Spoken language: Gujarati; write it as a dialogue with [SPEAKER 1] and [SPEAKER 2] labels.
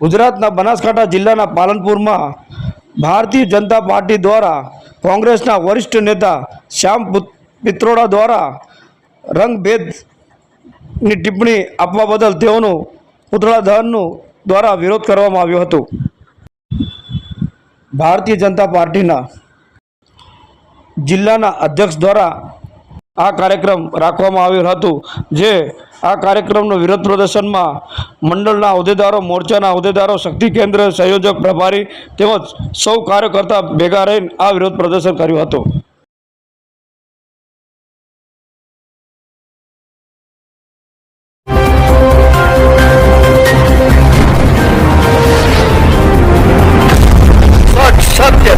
[SPEAKER 1] ગુજરાતના બનાસકાંઠા જિલ્લાના પાલનપુરમાં ભારતીય જનતા પાર્ટી દ્વારા કોંગ્રેસના વરિષ્ઠ નેતા શ્યામ પિત્રોડા દ્વારા રંગભેદની ટિપ્પણી આપવા બદલ તેઓનું પુતળા દહનનું દ્વારા વિરોધ કરવામાં આવ્યો હતો. ભારતીય જનતા પાર્ટીના જિલ્લાના અધ્યક્ષ દ્વારા આ કાર્યક્રમ રાખવામાં આવ્યો હતો, જે આ કાર્યક્રમનું વિરોધ પ્રદર્શનમાં મંડળના હોદ્દેદારો, મોરચાના હોદ્દેદારો, શક્તિ કેન્દ્ર, સંયોજક, પ્રભારી તેમજ સૌ કાર્યકર્તા ભેગા રહીને આ વિરોધ પ્રદર્શન કર્યું હતું. સત્ય